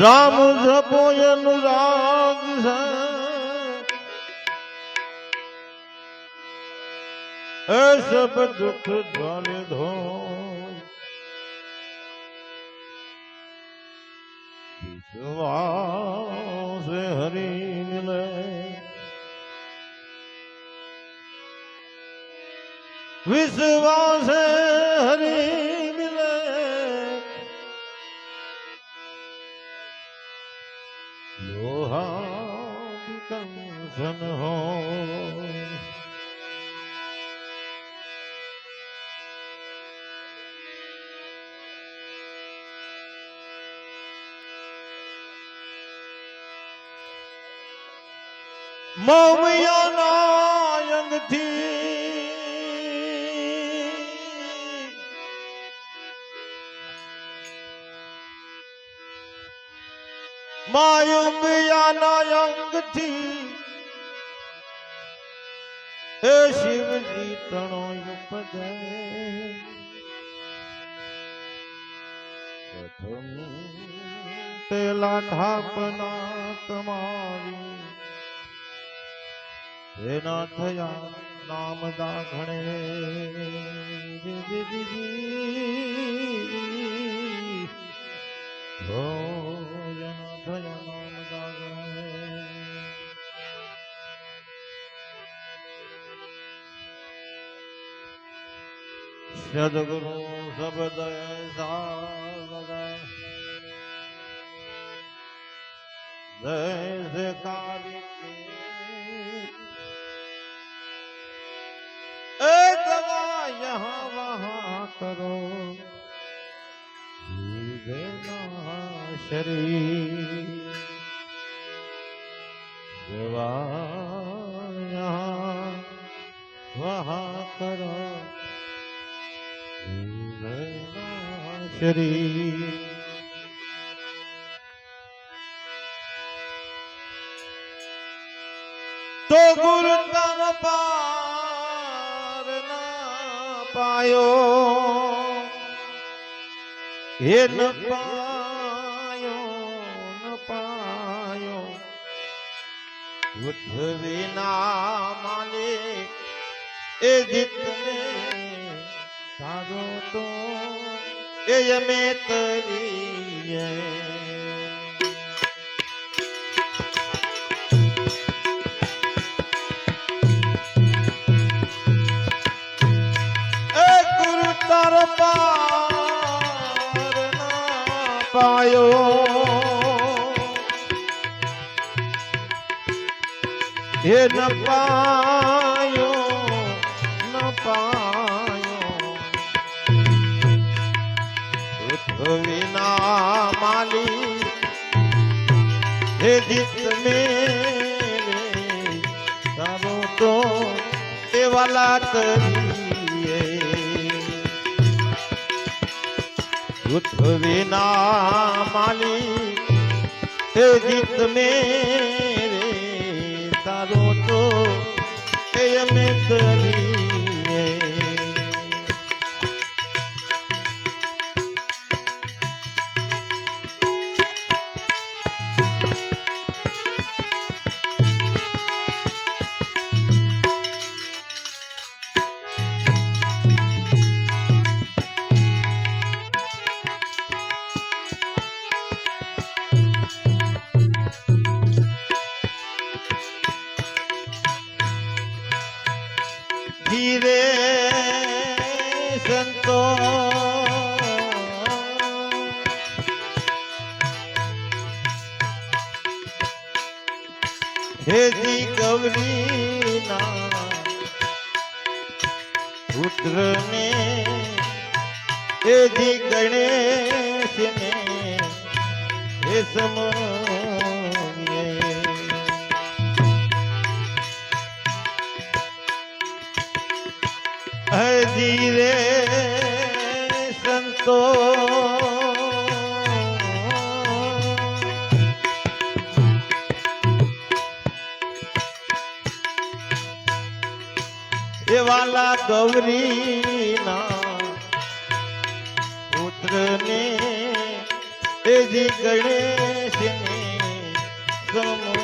રામ જપો અનુરાગ છે. એ સબ દુઃખ ધ્વનિ ધો વિશ્વાસ હરી મિલે. વિશ્વાસ કંસન હો. મમયાના અંગથી માયુંબિયાના અંગથી શિવજી તણો ઉપદે. પ્રથમ પેલા ઢાપના તમારી એના થયા નામ દાખણે જી સદગુરુ શબ્દ જયકારી એ દવા યહાં વહાં કરો શરીર દેવા યહાં વહાં કરો કરી. તો ગુરુ તમ પાર ના પાયો. હે ન પાયો ન પાયો. ઉઠવી ના માલે એ જીતને તારો તો. એ યમે તરીએ ગુરુ તાર પાયો હે ન પાયો વિના માલી હે જીત મેરે તારો તો એ વાલા તરીએ ઉઠ વિના માલી હે જીત મેરે તારો તો એ અમે હેજી ગૌરીના પુત્રને હેજી ગણેશને હે સમયે એ વાલા ગૌરીના પુત્રને એ જી ગણેશ નાથને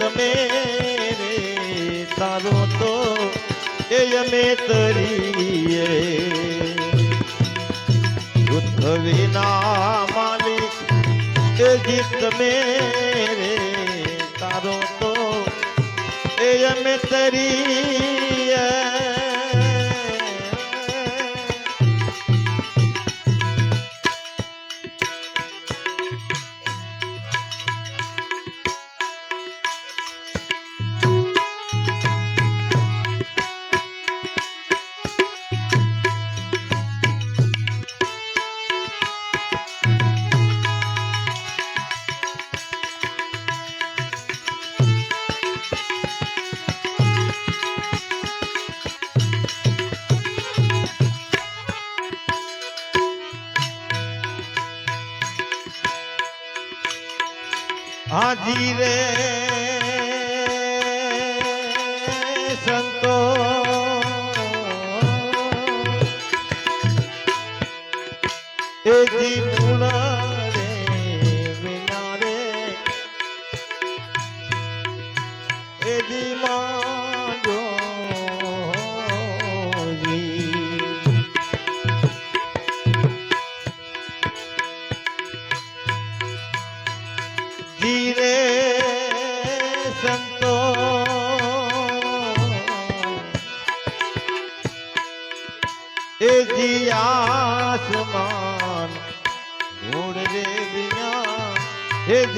એ રે, તારો તો એ અમે તરીએ. દુઃખ વિના માલિક એ જીત મેરે તારો તો એ અમે તરીએ. હાજી રે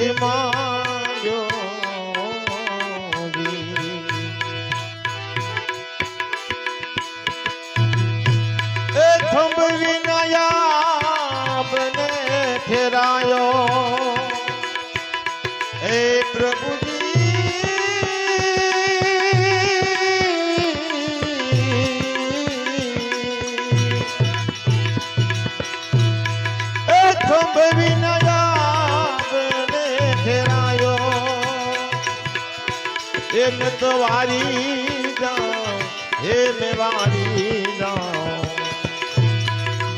એ એ મેં તો વારી જાઉં હે મેં વારી જાઉં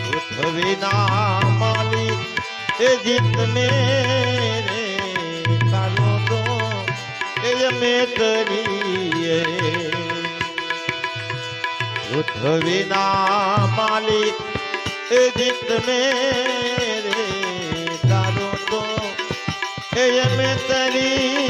દુઃખ વિના માલિક એ જીત મેરે તારો તો એ અમે કરીએ દુઃખ વિના માલિક એ જીત મેરે તારો તો એ અમે કરીએ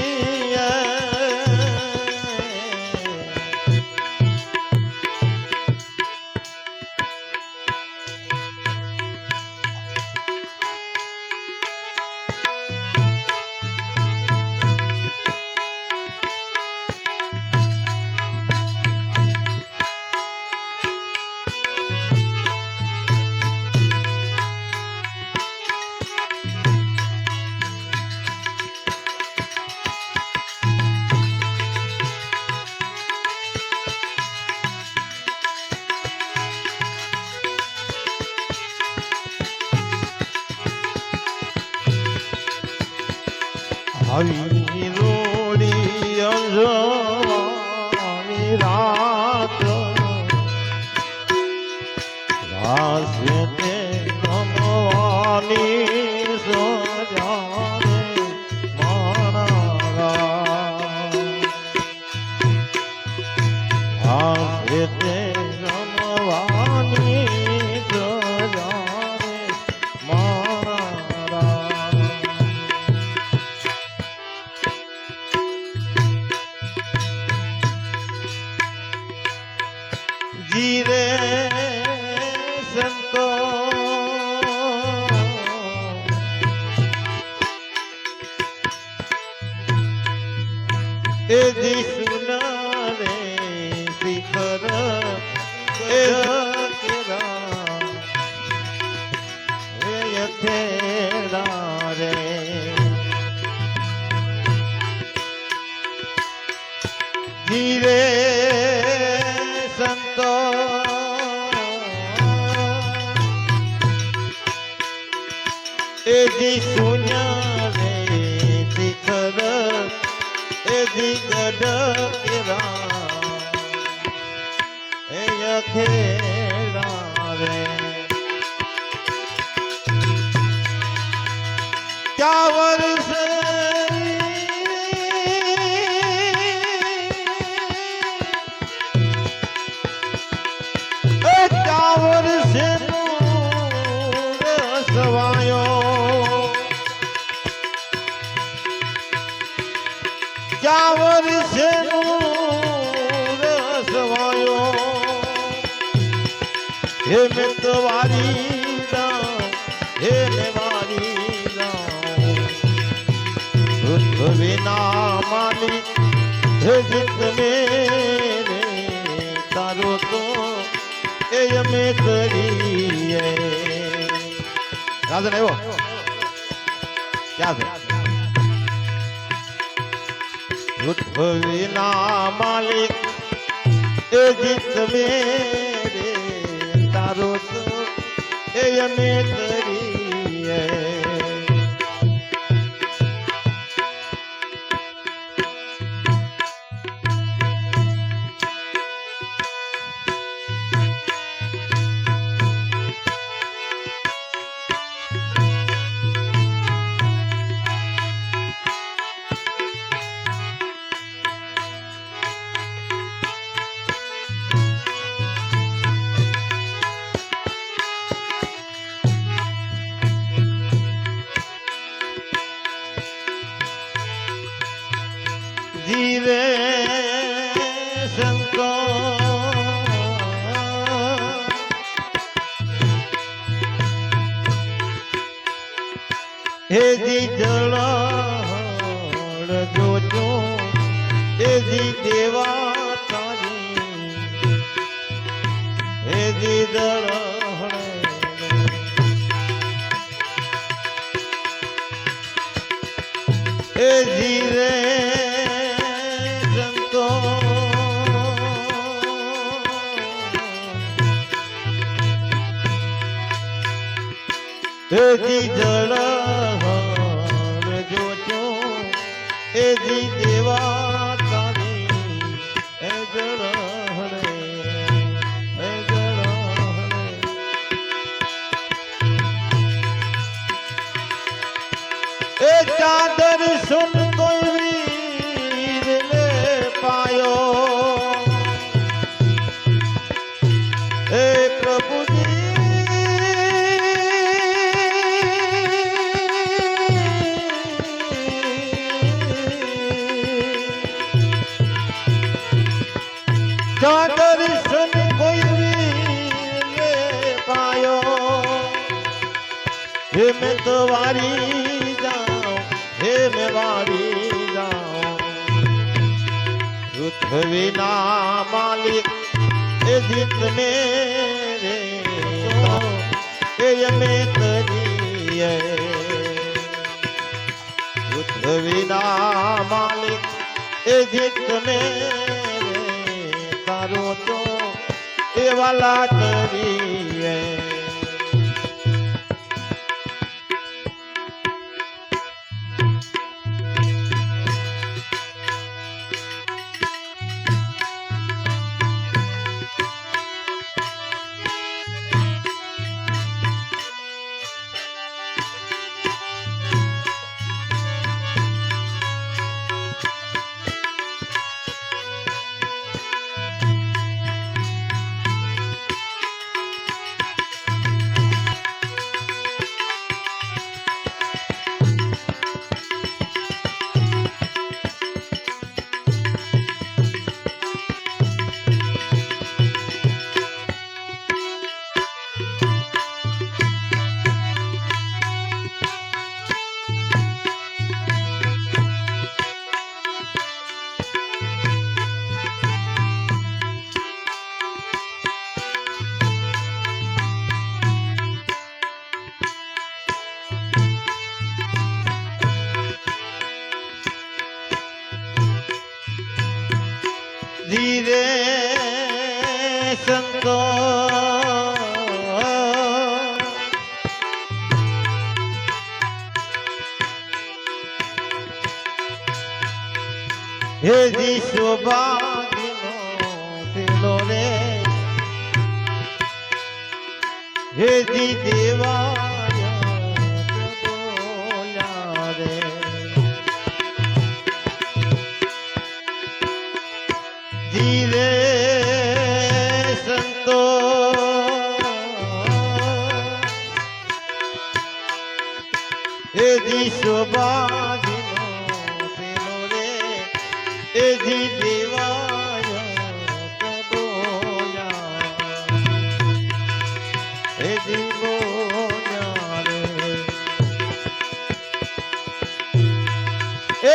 રાસે તે ફેરા રે. ધીરે સંતો. એ જીસુ માલિક હે જીતને તારો તો એ અમે કરીએ. રાજન આવ્યો ક્યાં છે ઉદ્ભવીના માલિક, એ જીત મેરે તારો તો એ અમે કરીએ. દેવા તારી હે જી દળ એ જીરે સંતો. એ જી એ ચાદર સુન કોઈ વીર ને પાયો હે પ્રભુજી ચાદર સુન કોઈ પાયો હે મેં તો વારી વારી જાઉં પૃથ્વીના માલિક એ જીત મેરે એ અમે કરીએ. પૃથ્વીના માલિક એ જીત મેરે તારો તો એ વાલા કરીએ. હે જી દેવાય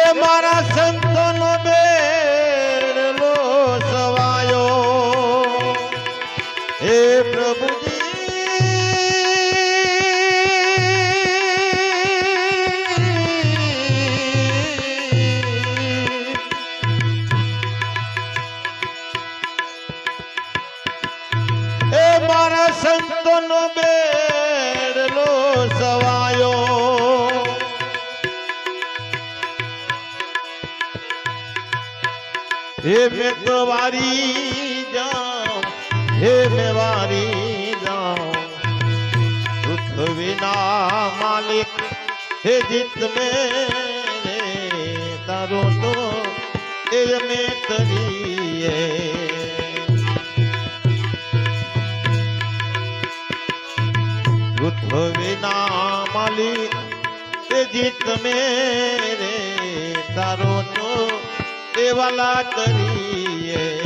એ મારા સંતોનો બેડલો હે મેં તો વારી જાઉં હે મેં વારી જાઉં પૃથ્વીના માલિક, હે જીત મેરે તારો તો એ મેં તરીએ. પૃથ્વીના માલિક, હે જીત મેરે તારો એ વાલા કરીએ.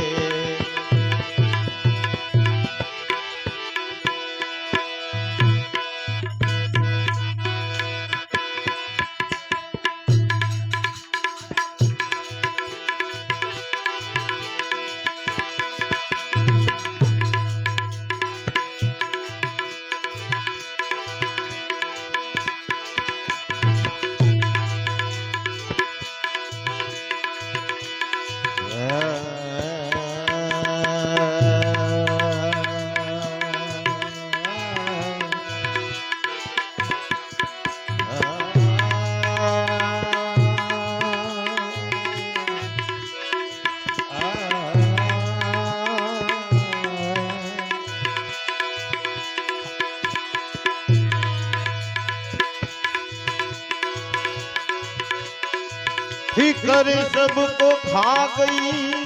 फिकर सबको खा गई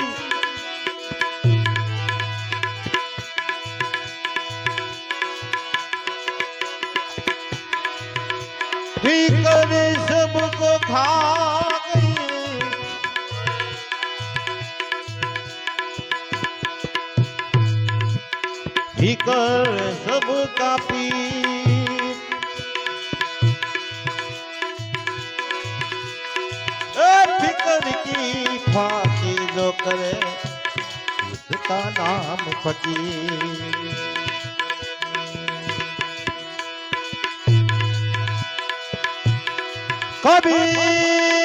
फिकर सबको खा गई फिकर सबका पी કી ફાંકી જો કરે કા નામ ફકી કબીર